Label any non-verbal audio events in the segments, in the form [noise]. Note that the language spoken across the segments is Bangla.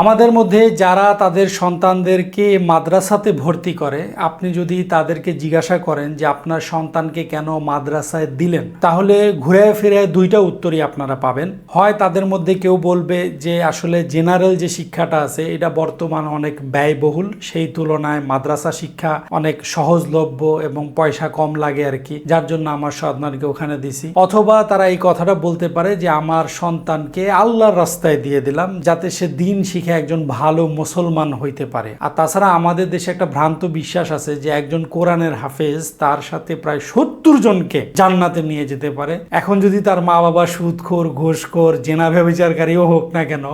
আমাদের মধ্যে যারা তাদের সন্তানদেরকে মাদ্রাসাতে ভর্তি করে, আপনি যদি তাদেরকে জিজ্ঞাসা করেন যে আপনার সন্তানকে কেন মাদ্রাসায় দিলেন, তাহলে ঘুরে ফিরে দুইটা উত্তরই আপনারা পাবেন। হয় তাদের মধ্যে কেউ বলবে যে আসলে জেনারেল যে শিক্ষাটা আছে, এটা বর্তমান অনেক ব্যয়বহুল, সেই তুলনায় মাদ্রাসা শিক্ষা অনেক সহজলভ্য এবং পয়সা কম লাগে আর কি যার জন্য আমার সন্তানকে ওখানে দিছি। অথবা তারা এই কথাটা বলতে পারে যে আমার সন্তানকে আল্লাহর রাস্তায় দিয়ে দিলাম, যাতে সে দিন শিখে একজন ভালো মুসলমান হইতে পারে। আর তাছাড়া আমাদের দেশে একটা ভ্রান্ত বিশ্বাস আছে যে একজন কোরআনের হাফেজ তার সাথে প্রায় সত্তর জনকে জান্নাতে নিয়ে যেতে পারে। এখন যদি তার মা বাবা সুদখোর, ঘোষখোর, জেনা ব্যবচারকারীও হোক না কেন,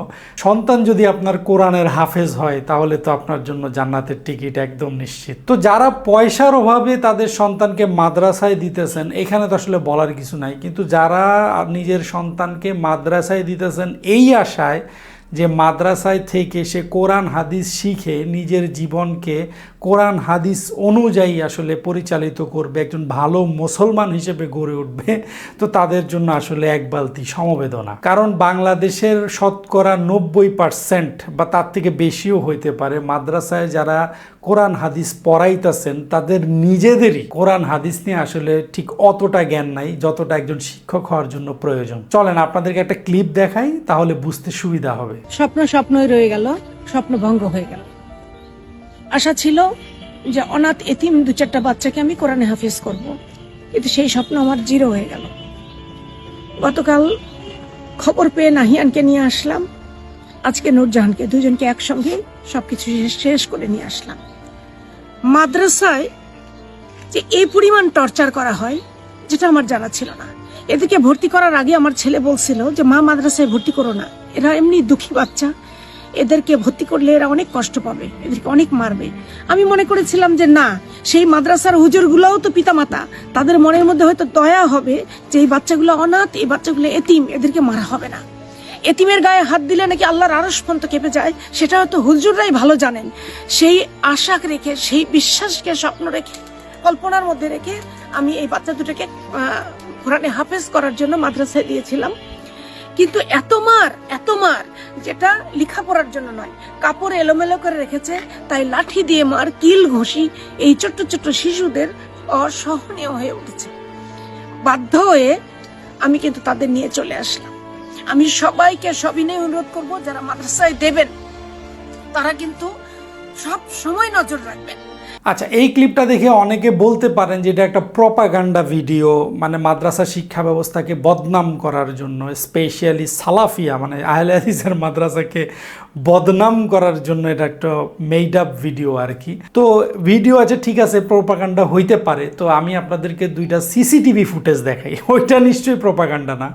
সন্তান যদি আপনার কোরআনের হাফেজ হয়, তাহলে তো আপনার জন্য জান্নাতের টিকিট একদম নিশ্চিত। তো যারা পয়সার অভাবে তাদের সন্তানকে মাদ্রাসায় দিতেছেন, এখানে তো আসলে বলার কিছু নাই। কিন্তু যারা নিজের সন্তানকে মাদ্রাসায় দিতেছেন, এই আশায় যে মাদ্রাসায় থেকে সে কোরআন হাদিস শিখে নিজের জীবনকে কোরআন হাদিস অনুযায়ী আসলে পরিচালিত করবে, একজন ভালো মুসলমান হিসেবে গড়ে উঠবে, তো তাদের জন্য আসলে এক বালতি সমবেদনা। কারণ বাংলাদেশের শতকরা নব্বই পার্সেন্ট বা তার থেকে বেশিও হইতে পারে মাদ্রাসায় যারা কোরআন হাদিস পড়াইতেছেন, তাদের নিজেদেরই কোরআন হাদিস নিয়ে আসলে ঠিক অতটা জ্ঞান নাই, যতটা একজন শিক্ষক হওয়ার জন্য প্রয়োজন। চলেন আপনাদেরকে একটা ক্লিপ দেখাই, তাহলে বুঝতে সুবিধা হবে। স্বপ্ন স্বপ্নই রয়ে গেল, স্বপ্ন ভঙ্গ হয়ে গেল। আশা ছিল যে অনাথ এতিম দু চারটা বাচ্চাকে আমি কোরআনে হাফিজ করব। কিন্তু সেই স্বপ্ন আমার জিরো হয়ে গেল। গতকাল খবর পেয়ে নাহিয়ানকে নিয়ে আসলাম। আজকে নূরজাহানকে দুজনকে একসঙ্গে সবকিছু শেষ- করে নিয়ে আসলাম। মাদ্রাসায় যে এই পরিমাণ টর্চার করা হয়, যেটা আমার জানা ছিল না। এদিকে ভর্তি করার আগে আমার ছেলে বলছিল যে, মা, মাদ্রাসায় ভর্তি করো না। এরা এমনি দুঃখী বাচ্চা। এদেরকে ভর্তি করলে এরা অনেক কষ্ট পাবে, এদেরকে অনেক মারবে। আমি মনে করেছিলাম যে না, সেই মাদ্রাসার হুজুরগুলোও তো পিতামাতা। তাদের মনের মধ্যে হয়তো দয়া হবে যে এই বাচ্চাগুলো অনাথ, এই বাচ্চাগুলো এতিম, এদেরকে মারা হবে না। এতিমের গায়ে হাত দিলে নাকি আল্লাহর আরস পর্যন্ত কেঁপে যায়, সেটা হয়তো হুজুররাই ভালো জানেন। সেই আশা রেখে, সেই বিশ্বাসকে স্বপ্ন রেখে, কল্পনার মধ্যে রেখে আমি এই বাচ্চা দুটোকে কোরআনে হাফেজ করার জন্য মাদ্রাসায় দিয়েছিলাম। কিন্তু এত মার এত মার, যেটা লেখাপড়ার জন্য নয়। কাপড় এলোমেলো করে রেখেছে, তাই লাঠি দিয়ে মার কিল ঘষি এই ছোট্ট ছোট্ট শিশুদের অসহনীয় হয়ে উঠেছে। বাধ্য হয়ে আমি কিন্তু তাদের নিয়ে চলে আসলাম। আমি সবাইকে সবিনয় অনুরোধ করব, যারা মাদ্রাসায় দেবেন, তারা কিন্তু সব সময় নজর রাখবেন। আচ্ছা এই ক্লিপটা দেখে অনেকে বলতে পারেন যে এটা একটা প্রপাগান্ডা ভিডিও মানে মাদ্রাসা শিক্ষা ব্যবস্থাকে বদনাম করার জন্য স্পেশালি সালাফিয়া মানে আহলে হাদিসের মাদ্রাসাকে বদনাম করার জন্য এটা একটা মেড আপ ভিডিও আর কি তো ভিডিও আছে, ঠিক আছে প্রপাগান্ডা হইতে পারে, তো আমি আপনাদেরকে দুইটা সিসিটিভি ফুটেজ দেখাই, ওইটা নিশ্চয়ই প্রপাগান্ডা না।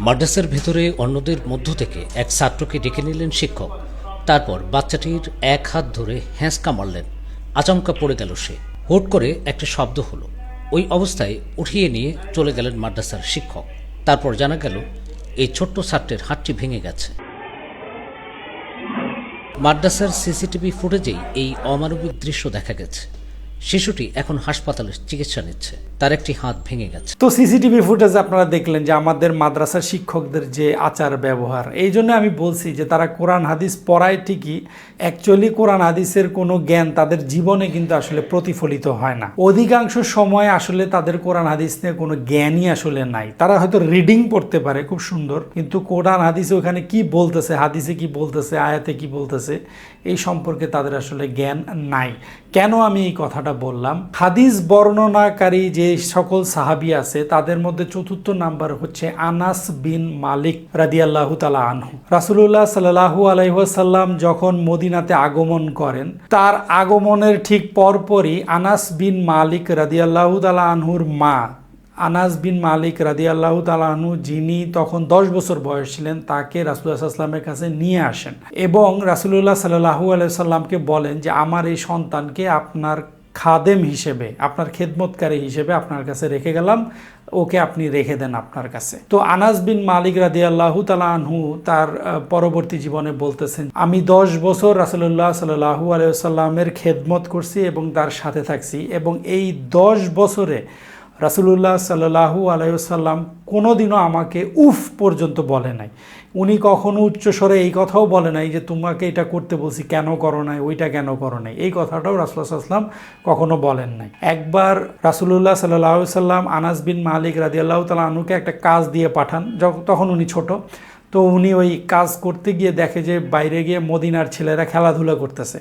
মাদ্রাসার ভেতরে অন্যদের মধ্য থেকে এক ছাত্রকে ডেকে নিলেন শিক্ষক। তারপর বাচ্চাটির এক হাত ধরে হ্যাঁসকা মারলেন। আচমকা পড়ে গেল সে। হুট করে একটা শব্দ হলো। ওই অবস্থায় উঠিয়ে নিয়ে চলে গেলেন মাদ্রাসার শিক্ষক। তারপর জানা গেল, এই ছোট্ট ছাত্রের হাতটি ভেঙে গেছে। মাদ্রাসার সিসিটিভি ফুটেজেই এই অমানবিক দৃশ্য দেখা গেছে। শিশুটি এখন হাসপাতালে চিকিৎসা নিচ্ছে। তার একটি হাত ভেঙে গেছে। তো সিসিটিভি ফুটেজ আপনারা দেখলেন যে আমাদের মাদ্রাসার শিক্ষকদের যে আচার ব্যবহার, এই জন্য আমি বলছি যে তারা কোরআন হাদিস পড়ায় ঠিকই অ্যাকচুয়ালি কোরআন হাদিসের কোনো জ্ঞান তাদের জীবনে কিন্তু আসলে প্রতিফলিত হয় না। অধিকাংশ সময় আসলে তাদের কোরআন হাদিস নিয়ে কোনো জ্ঞানই আসলে নাই। তারা হয়তো রিডিং পড়তে পারে, খুব সুন্দর, কিন্তু কোরআন হাদিসে ওখানে কি বলতেছে, হাদিসে কি বলতেছে, আয়াতে কি বলতেছে, এই সম্পর্কে তাদের আসলে জ্ঞান নাই। কেন আমি এই কথাটা বললাম। হাদিস বর্ণনাকারী যে সকল সাহাবি আছে, তাদের মধ্যে চতুর্থ নাম্বার হচ্ছে আনাস বিন মালিক রাদিয়াল্লাহু তালা আনহু। রাসুলুল্লাহ সাল্লাহু আলাইসাল্লাম যখন মদিনাতে আগমন করেন, তার আগমনের ঠিক পরপরই আনাস বিন মালিক রাদিয়াল্লাহু তালা আনহুর মা আনাস বিন মালিক রাদি আল্লাহ তালাহনু যিনি তখন দশ বছর বয়স ছিলেন, তাকে রাসুল্লাহ সাল্লামের কাছে নিয়ে আসেন এবং রাসুলুল্লাহ সাল্লাহু আলাইসাল্লামকে বলেন যে, আমার এই সন্তানকে আপনার খাদেম হিসেবে, আপনার খেদমতকারী হিসেবে আপনার কাছে রেখে গেলাম। ওকে আপনি রেখে দেন আপনার কাছে। তো আনাস বিন মালিক রাদি তালা আনহু তার পরবর্তী জীবনে বলতেছেন, আমি দশ বছর রাসুল্লাহ সাল্লাহু আলিয়াল্লামের খেদমত করছি এবং তার সাথে থাকছি এবং এই দশ বছরে রাসুলুল্লাহ সাল্লাহু আলাইসাল্লাম কোনো দিনও আমাকে উফ পর্যন্ত বলে নাই। উনি কখনো উচ্চস্বরে এই কথাও বলে নাই যে, তোমাকে এটা করতে বলছি, কেন করো নাই? ওইটা কেন করো নাই? এই কথাটাও রাসুল্লাহ আসলাম কখনো বলেন নাই। একবার রাসুলুল্লাহ সাল্লাহ সাল্লাম আনাস বিন মালিক রাজিয়াল্লাহ তালা আনুকে একটা কাজ দিয়ে পাঠান যখন তখন উনি ছোট। তো উনি ওই কাজ করতে গিয়ে দেখে যে বাইরে গিয়ে মদিনার ছেলেরা খেলাধুলা করতেছে।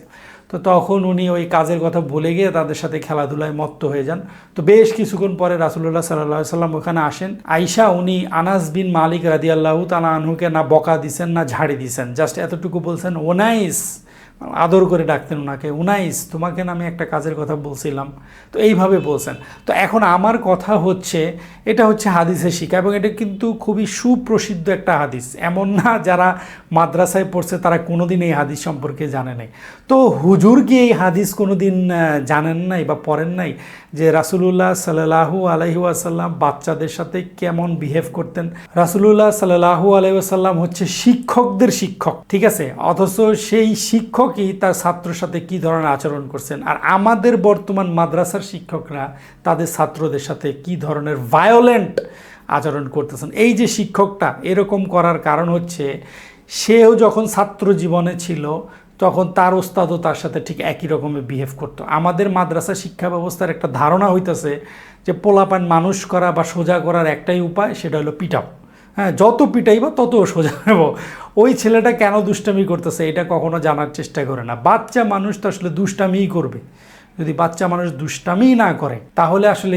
তো তখন উনি ওই কাজের কথা বলে গিয়ে তাদের সাথে খেলাধুলায় মত্ত হয়ে যান। তো বেশ কিছুক্ষণ পরে রাসুল্লাহ সাল্লাহ সাল্লাম ওখানে আসেন। আইসা উনি আনাস বিন মালিক রাদিয়াল্লাহু তালা আনহুকে না বকা দিছেন, না ঝাড়ি দিছেন। জাস্ট এতটুকু বলছেন, ওনাইস আদর করে ডাকতেন ওনাকে, উনাইস, তোমাকে না আমি একটা কাজের কথা বলছিলাম। তো এইভাবে বলছেন। তো এখন আমার কথা হচ্ছে, এটা হচ্ছে হাদিসের শিক্ষা এবং এটা কিন্তু খুবই সুপ্রসিদ্ধ একটা হাদিস। এমন না যারা মাদ্রাসায় পড়ছে তারা কোনোদিন এই হাদিস সম্পর্কে জানে নাই। তো হুজুর কি এই হাদিস কোনোদিন জানেন নাই বা পড়েন নাই যে রাসুলুল্লাহ সাল্লাহু আলহি আসাল্লাম বাচ্চাদের সাথে কেমন বিহেভ করতেন? রাসুলুল্লাহ সাল্লাহু আলহি আসাল্লাম হচ্ছে শিক্ষকদের শিক্ষক, ঠিক আছে? অথচ সেই শিক্ষকই তার ছাত্রের সাথে কি ধরনের আচরণ করছেন? আর আমাদের বর্তমান মাদ্রাসার শিক্ষকরা তাদের ছাত্রদের সাথে কি ধরনের ভায়োলেন্ট আচরণ করতেছেন? এই যে শিক্ষকটা এরকম করার কারণ হচ্ছে, সেও যখন ছাত্র জীবনে ছিল, তখন তার ওস্তাদও তার সাথে ঠিক একই রকমের বিহেভ করতো। আমাদের মাদ্রাসা শিক্ষা ব্যবস্থার একটা ধারণা হইতেছে যে পোলাপান মানুষ করা বা সোজা করার একটাই উপায়, সেটা হলো পিটাও। হ্যাঁ যত পিটাইবা তত সোজা নেব ওই ছেলেটা কেন দুষ্টামি করতেছে, এটা কখনো জানার চেষ্টা করে না। বাচ্চা মানুষ তো আসলে দুষ্টামিই করবে। যদি বাচ্চা মানুষ দুষ্টামি না করে, তাহলে আসলে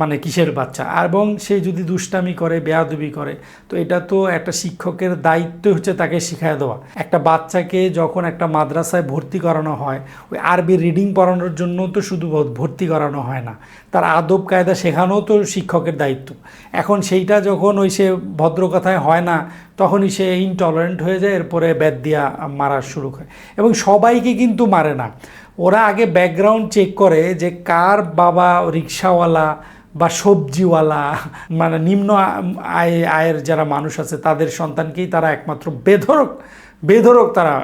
মানে কিসের বাচ্চা? এবং সে যদি দুষ্টামি করে, বেয়াদবি করে, তো এটা তো একটা শিক্ষকের দায়িত্ব হচ্ছে তাকে শিখায় দেওয়া। একটা বাচ্চাকে যখন একটা মাদ্রাসায় ভর্তি করানো হয়, ওই আরবি রিডিং পড়ানোর জন্য তো শুধু ভর্তি করানো হয় না, তার আদব কায়দা শেখানো তো শিক্ষকের দায়িত্ব। এখন সেইটা যখন ওই সে ভদ্র কথায় হয় না, তখনই সে ইনটলারেন্ট হয়ে যায়, এরপরে ব্যাদ দিয়া মারা শুরু করে। এবং সবাইকে কিন্তু মারে না। ওরা আগে ব্যাকগ্রাউন্ড চেক করে যে কার বাবা রিক্সাওয়ালা বা সবজিওয়ালা মানে নিম্ন আয়, আয়ের যারা মানুষ আছে, তাদের সন্তানকেই তারা একমাত্র বেধরক বেধরক তারা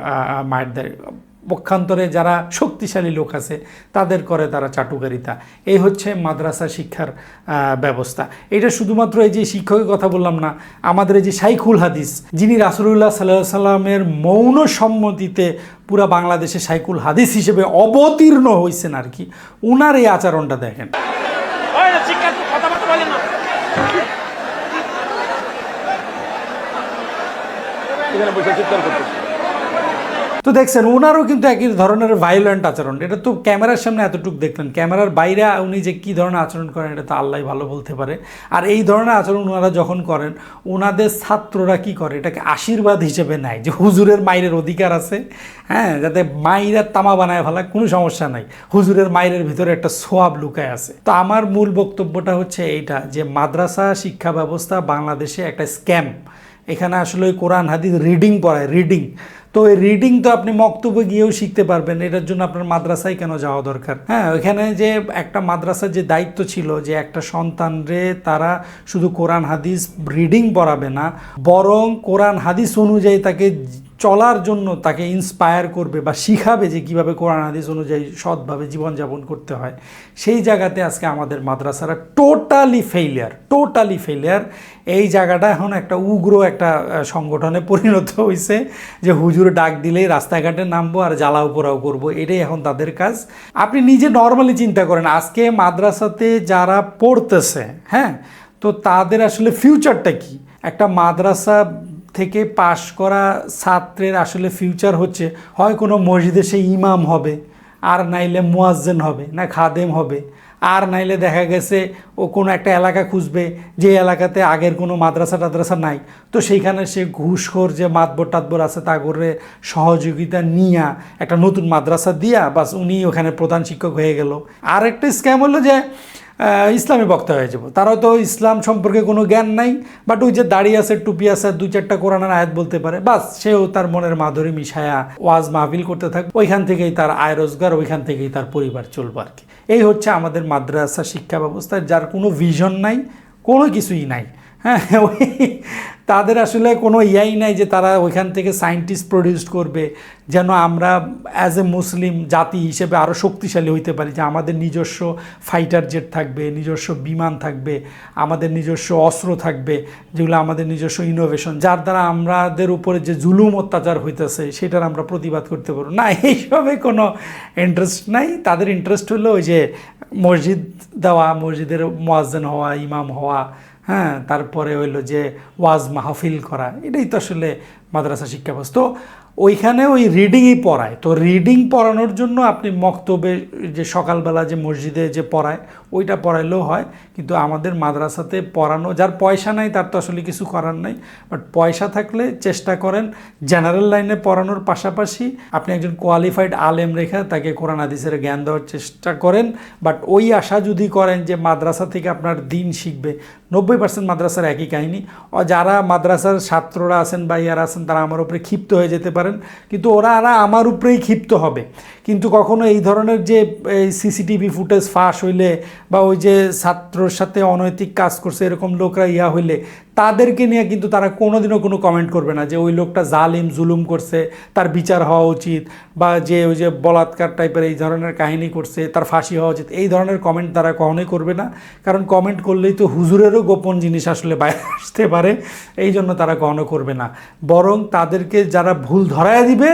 মায়ের দেয় পক্ষান্তরে যারা শক্তিশালী লোক আছে তাদের করে তারা চাটুকারিতা। এই হচ্ছে মাদ্রাসা শিক্ষার ব্যবস্থা। এটা শুধুমাত্র এই যে শিক্ষকের কথা বললাম না আমাদের এই যে শাইখুল হাদিস যিনি রাসুলুল্লাহ সাল্লাহ সাল্লামের মৌন সম্মতিতে পুরা বাংলাদেশে শাইকুল হাদিস হিসেবে অবতীর্ণ হয়েছেন আর কি উনার এই আচরণটা দেখেন। এখানে বসে চিৎকার করতেছে। তো দেখছেন ওনারও কিন্তু একই ধরনের ভায়োলেন্ট আচরণ। এটা তো ক্যামেরার সামনে এতটুকু দেখলেন। ক্যামেরার বাইরে উনি যে কী ধরনের আচরণ করেন, এটা তো আল্লাহ ভালো বলতে পারে। আর এই ধরনের আচরণ ওনারা যখন করেন ওনাদের ছাত্ররা কি করে? এটাকে আশীর্বাদ হিসেবে নেয় যে হুজুরের মায়ের অধিকার আছে। হ্যাঁ যাতে মায়ের তামা বানায় ফেলা কোনো সমস্যা নাই। হুজুরের মায়ের ভিতরে একটা সোয়াব লুকায় আছে। তো আমার মূল বক্তব্যটা হচ্ছে এইটা যে মাদ্রাসা শিক্ষা ব্যবস্থা বাংলাদেশে একটা স্ক্যাম। এখানে আসলে ওই কোরআন, হাদিস রিডিং পড়ায় রিডিং তো ওই রিডিং তো আপনি মক্তব্যে গিয়েও শিখতে পারবেন, এটার জন্য আপনার মাদ্রাসায় কেন যাওয়া দরকার? হ্যাঁ ওইখানে যে একটা মাদ্রাসার যে দায়িত্ব ছিল যে একটা সন্তানরে তারা শুধু কোরআন, হাদিস রিডিং পড়াবে না, বরং কোরআন, হাদিস অনুযায়ী তাকে চলার জন্য তাকে ইন্সপায়ার করবে বা শিখাবে যে কীভাবে কোরআন, হাদিস অনুযায়ী সৎভাবে জীবনযাপন করতে হয়। সেই জায়গাতে আজকে আমাদের মাদ্রাসারা টোটালি ফেইলিয়ার টোটালি ফেইলিয়ার এই জায়গাটা এখন একটা উগ্র একটা সংগঠনে পরিণত হয়েছে যে হুজুর ডাক দিলেই রাস্তাঘাটে নামবো আর জ্বালাও পোড়াও করব। এটাই এখন তাদের কাজ। আপনি নিজে নর্মালি চিন্তা করেন, আজকে মাদ্রাসাতে যারা পড়তেছে হ্যাঁ তো তাদের আসলে ফিউচারটা কি? একটা মাদ্রাসা থেকে পাশ করা ছাত্রের আসলে ফিউচার হচ্ছে। হয় কোনো মসজিদে সে ইমাম হবে, আর নাইলে মুয়াজ্জেন হবে, না খাদেম হবে। আর নাইলে দেখা গেছে ও কোনো একটা এলাকা খুঁজবে, যে এলাকাতে আগের কোনো মাদ্রাসা টাদ্রাসা নাই। তো সেইখানে সে ঘুষখোর যে মাতবর টাতবর আছে, তা করে সহযোগিতা নিয়া একটা নতুন মাদ্রাসা দিয়া বাস উনি ওখানে প্রধান শিক্ষক হয়ে গেল। আর একটা স্ক্যাম হলো যে ইসলামী বক্তা হয়ে যাব। তারাও তো ইসলাম সম্পর্কে কোনো জ্ঞান নাই বাট ওই যে দাড়ি আছে, টুপি আছে দু চারটা কোরআনের আয়াত বলতে পারে, বাস সেও তার মনের মাধুরী মিশায়া ওয়াজ মাহবিল করতে থাকবে ওইখান থেকেই তার আয় রোজগার, ওইখান থেকেই তার পরিবার চলবে আর কি। এই হচ্ছে আমাদের মাদ্রাসা শিক্ষা ব্যবস্থা যার কোনো ভিশন নাই, কোনো কিছুই নাই। হ্যাঁ [laughs] ওই তাদের আসলে কোনো ইয়াই নাই যে তারা ওইখান থেকে সায়েন্টিস্ট প্রডিউস করবে, যেন আমরা অ্যাজ এ মুসলিম জাতি হিসেবে আরও শক্তিশালী হইতে পারি, যে আমাদের নিজস্ব ফাইটার জেট থাকবে, নিজস্ব বিমান থাকবে, আমাদের নিজস্ব অস্ত্র থাকবে, যেগুলো আমাদের নিজস্ব ইনোভেশন যার দ্বারা আমাদের উপরে যে জুলুম অত্যাচার হইতেছে, সেটার আমরা প্রতিবাদ করতে পারব। না, [laughs] এইসবে কোনো ইন্টারেস্ট নাই। তাদের ইন্টারেস্ট হলো ওই যে মসজিদ দেওয়া, মসজিদের মোয়াজ্জেন হওয়া, ইমাম হওয়া হ্যাঁ তারপরে হইল যে ওয়াজ মাহফিল করা, এটাই তো আসলে মাদ্রাসা শিক্ষা ব্যবস্থা তো ওইখানে ওই রিডিংই পড়ায়। তো রিডিং পড়ানোর জন্য আপনি মক্তবে যে সকালবেলা যে মসজিদে যে পড়ায় ওইটা পড়াইলেও হয়। কিন্তু আমাদের মাদ্রাসাতে পড়ানো যার পয়সা নাই, তার তো আসলে কিছু করার নাই। বাট পয়সা থাকলে চেষ্টা করেন। জেনারেল লাইনে পড়ানোর পাশাপাশি আপনি একজন কোয়ালিফাইড আলেম রেখে তাকে কোরআন হাদিসের জ্ঞান দেওয়ার চেষ্টা করেন। বাট ওই আশা যদি করেন যে মাদ্রাসা থেকে আপনার দিন শিখবে, নব্বই পার্সেন্ট মাদ্রাসার একই কাহিনী। ও যারা মাদ্রাসার ছাত্ররা আছেন বা ইয়ারা আছেন, তারা আমার উপরে ক্ষিপ্ত হয়ে যেতে পারেন। কিন্তু ওরা আর আমার উপরেই ক্ষিপ্ত হবে। কিন্তু কখনো এই ধরনের যে সিসিটিভি ফুটেজ ফাঁস হইলে বা ওই যে ছাত্রর সাথে অনৈতিক কাজ করছে, এরকম লোকরা ইয়া হইলে, তাদেরকে নিয়ে কিন্তু তারা কোনোদিনও কোনো কমেন্ট করবে না যে ওই লোকটা জালিম, জুলুম করছে, তার বিচার হওয়া উচিত বা যে ওই যে বলাৎকার টাইপের এই ধরনের কাহিনী করছে, তার ফাঁসি হওয়া উচিত। এই ধরনের কমেন্ট তারা কখনোই করবে না। কারণ কমেন্ট করলেই তো হুজুরেরও গোপন জিনিস আসলে বাইরে [laughs] আসতে পারে। এই জন্য তারা কখনো করবে না। বরং তাদেরকে যারা ভুল ধরায় দিবে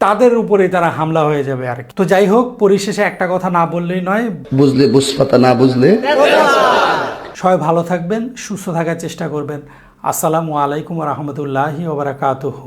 তাদের উপরে তারা হামলা হয়ে যাবে আর কি। তো যাই হোক পরিশেষে একটা কথা না বললেই নয়। বুঝলে বুঝপাতা না বুঝলে। সবাই ভালো থাকবেন সুস্থ থাকার চেষ্টা করবেন। আসসালামু আলাইকুম রহমতুল্লাহি ওবরাকাতুহু